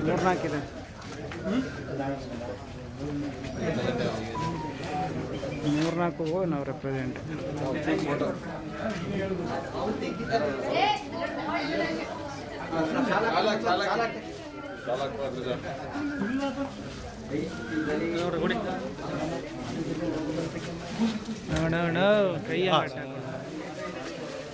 ಮೂರ್ನಾಲ್ಕಿದೆ ಮೂರ್ನಾಲ್ಕು ನಾವು ರೆಪ್ರೆಸೆಂಟ್ ನೋಡೋಣ ಕೈ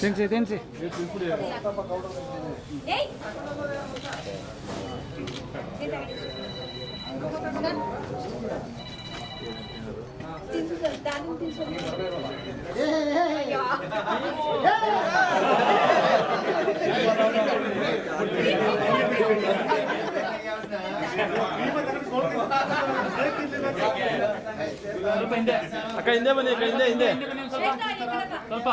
댄지 댄지 된지. ಸ್ವಲ್ಪ ಹಿಂದೆ ಅಕ್ಕ ಹಿಂದೆ ಬನ್ನಿ ಅಕ್ಕ ಹಿಂದೆ ಹಿಂದೆ ಸ್ವಲ್ಪ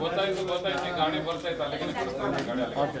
ಗೊತ್ತಾಯ್ತು ಗೊತ್ತಾಯ್ತು ಗಾಡಿ ಬರ್ತೈತೆ ಅಲ್ಲಿಗೆ ಕಳಿಸ್ತಾರೆ ಗಾಡಿ ಅಲ್ಲಿಗೆ. ಓಕೆ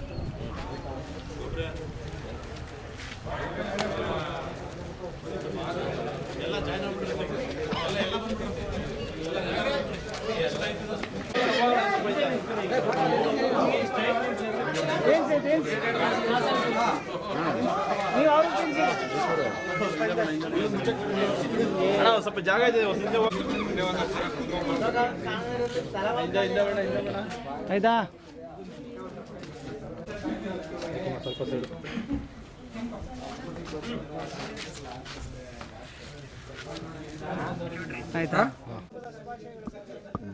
ಅಣ್ಣ ಸ್ವಲ್ಪ ಜಾಗ ಇದೆ ಆಯ್ತಾ? ಆಯ್ತಾ?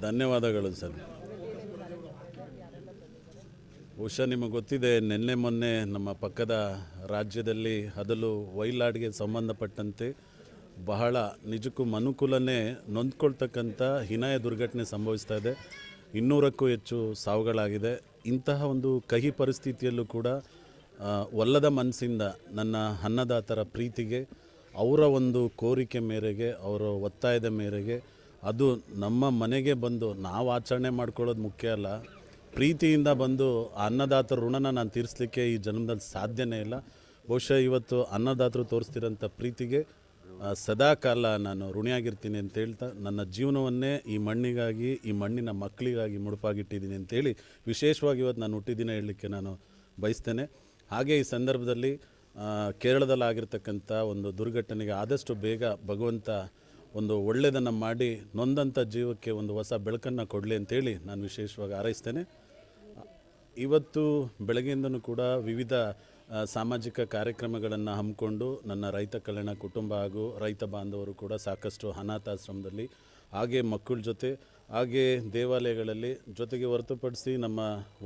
ಧನ್ಯವಾದಗಳು ಸರ್. ಬಹುಶಃ ನಿಮಗೆ ಗೊತ್ತಿದೆ, ನಿನ್ನೆ ಮೊನ್ನೆ ನಮ್ಮ ಪಕ್ಕದ ರಾಜ್ಯದಲ್ಲಿ ಅದಲು ವೈಲಾಡ್ಗೆ ಸಂಬಂಧಪಟ್ಟಂತೆ ಬಹಳ ನಿಜಕ್ಕೂ ಮನುಕುಲನೇ ನೊಂದ್ಕೊಳ್ತಕ್ಕಂಥ ಹಿನಾಯ ದುರ್ಘಟನೆ ಸಂಭವಿಸ್ತಾ ಇದೆ. ಇನ್ನೂರಕ್ಕೂ ಹೆಚ್ಚು ಸಾವುಗಳಾಗಿದೆ. ಇಂತಹ ಒಂದು ಕಹಿ ಪರಿಸ್ಥಿತಿಯಲ್ಲೂ ಕೂಡ ಒಲ್ಲದ ಮನಸ್ಸಿಂದ ನನ್ನ ಅನ್ನದಾತರ ಪ್ರೀತಿಗೆ, ಅವರ ಒಂದು ಕೋರಿಕೆ ಮೇರೆಗೆ, ಅವರ ಒತ್ತಾಯದ ಮೇರೆಗೆ, ಅದು ನಮ್ಮ ಮನೆಗೆ ಬಂದು ನಾವು ಆಚರಣೆ ಮಾಡ್ಕೊಳ್ಳೋದು ಮುಖ್ಯ ಅಲ್ಲ. ಪ್ರೀತಿಯಿಂದ ಬಂದು ಅನ್ನದಾತರ ಋಣನ ನಾನು ತೀರಿಸಲಿಕ್ಕೆ ಈ ಜನ್ಮದಲ್ಲಿ ಸಾಧ್ಯನೇ ಇಲ್ಲ. ಬಹುಶಃ ಇವತ್ತು ಅನ್ನದಾತರು ತೋರಿಸ್ತಿರೋಂಥ ಪ್ರೀತಿಗೆ ಸದಾಕಾಲ ಸದಾ ಕಾಲ ನಾನು ಋಣಿಯಾಗಿರ್ತೀನಿ ಅಂತ ಹೇಳ್ತಾ, ನನ್ನ ಜೀವನವನ್ನೇ ಈ ಮಣ್ಣಿಗಾಗಿ, ಈ ಮಣ್ಣಿನ ಮಕ್ಕಳಿಗಾಗಿ ಮುಡುಪಾಗಿಟ್ಟಿದ್ದೀನಿ ಅಂತೇಳಿ ವಿಶೇಷವಾಗಿ ಇವತ್ತು ನಾನು ಹುಟ್ಟಿದಿನ ಹೇಳಲಿಕ್ಕೆ ನಾನು ಬಯಸ್ತೇನೆ. ಹಾಗೆ ಈ ಸಂದರ್ಭದಲ್ಲಿ ಕೇರಳದಲ್ಲಾಗಿರ್ತಕ್ಕಂಥ ಒಂದು ದುರ್ಘಟನೆಗೆ ಆದಷ್ಟು ಬೇಗ ಭಗವಂತ ಒಂದು ಒಳ್ಳೆಯದನ್ನು ಮಾಡಿ, ನೊಂದಂಥ ಜೀವಕ್ಕೆ ಒಂದು ಹೊಸ ಬೆಳಕನ್ನು ಕೊಡಲಿ ಅಂತೇಳಿ ನಾನು ವಿಶೇಷವಾಗಿ ಹಾರೈಸ್ತೇನೆ. ಇವತ್ತು ಬೆಳಗ್ಗೆಯಿಂದನೂ ಕೂಡ ವಿವಿಧ ಸಾಮಾಜಿಕ ಕಾರ್ಯಕ್ರಮಗಳನ್ನು ಹಮ್ಮಿಕೊಂಡು ನನ್ನ ರೈತ ಕಲ್ಯಾಣ ಕುಟುಂಬ ಹಾಗೂ ರೈತ ಬಾಂಧವರು ಕೂಡ ಸಾಕಷ್ಟು ಅನಾಥಾಶ್ರಮದಲ್ಲಿ, ಹಾಗೆ ಮಕ್ಕಳ ಜೊತೆ, ಹಾಗೆ ದೇವಾಲಯಗಳಲ್ಲಿ ಜೊತೆಗೆ ಹೊರತುಪಡಿಸಿ ನಮ್ಮ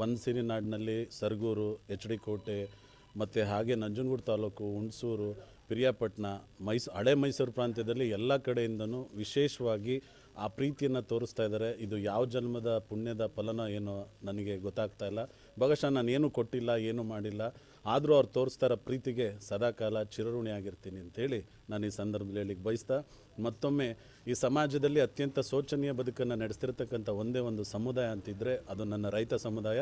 ಒಂದು ಸಿರಿನಾಡಿನಲ್ಲಿ ಸರ್ಗೂರು, ಎಚ್ ಡಿ ಕೋಟೆ, ಮತ್ತು ಹಾಗೆ ನಂಜನಗೂಡು ತಾಲೂಕು, ಹುಣಸೂರು ಪಿರಿಯಾಪಟ್ಟಣ, ಮೈಸ್, ಹಳೆ ಮೈಸೂರು ಪ್ರಾಂತ್ಯದಲ್ಲಿ ಎಲ್ಲ ಕಡೆಯಿಂದನೂ ವಿಶೇಷವಾಗಿ ಆ ಪ್ರೀತಿಯನ್ನು ತೋರಿಸ್ತಾ ಇದ್ದಾರೆ. ಇದು ಯಾವ ಜನ್ಮದ ಪುಣ್ಯದ ಫಲನ ಏನು ನನಗೆ ಗೊತ್ತಾಗ್ತಾ ಇಲ್ಲ. ಬಹುಶಃ ನಾನು ಏನೂ ಕೊಟ್ಟಿಲ್ಲ, ಏನೂ ಮಾಡಿಲ್ಲ. ಆದರೂ ಅವ್ರು ತೋರಿಸ್ತಾ ಇರೋ ಪ್ರೀತಿಗೆ ಸದಾಕಾಲ ಚಿರಋಣಿಯಾಗಿರ್ತೀನಿ ಅಂತೇಳಿ ನಾನು ಈ ಸಂದರ್ಭದಲ್ಲಿ ಹೇಳಿಕ್ಕೆ ಬಯಸ್ತಾ, ಮತ್ತೊಮ್ಮೆ ಈ ಸಮಾಜದಲ್ಲಿ ಅತ್ಯಂತ ಶೋಚನೀಯ ಬದುಕನ್ನು ನಡೆಸ್ತಿರ್ತಕ್ಕಂಥ ಒಂದೇ ಒಂದು ಸಮುದಾಯ ಅಂತಿದ್ದರೆ ಅದು ನನ್ನ ರೈತ ಸಮುದಾಯ.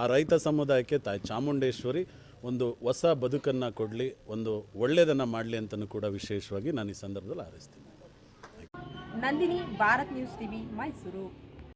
ಆ ರೈತ ಸಮುದಾಯಕ್ಕೆ ತಾಯಿ ಚಾಮುಂಡೇಶ್ವರಿ ಒಂದು ಹೊಸ ಬದುಕನ್ನು ಕೊಡಲಿ, ಒಂದು ಒಳ್ಳೆಯದನ್ನು ಮಾಡಲಿ ಅಂತಲೂ ಕೂಡ ವಿಶೇಷವಾಗಿ ನಾನು ಈ ಸಂದರ್ಭದಲ್ಲಿ ಆರಿಸ್ತೀನಿ ನಂದಿನಿ, ಭಾರತ್ ನ್ಯೂಸ್ ಟಿವಿ, ಮೈಸೂರು.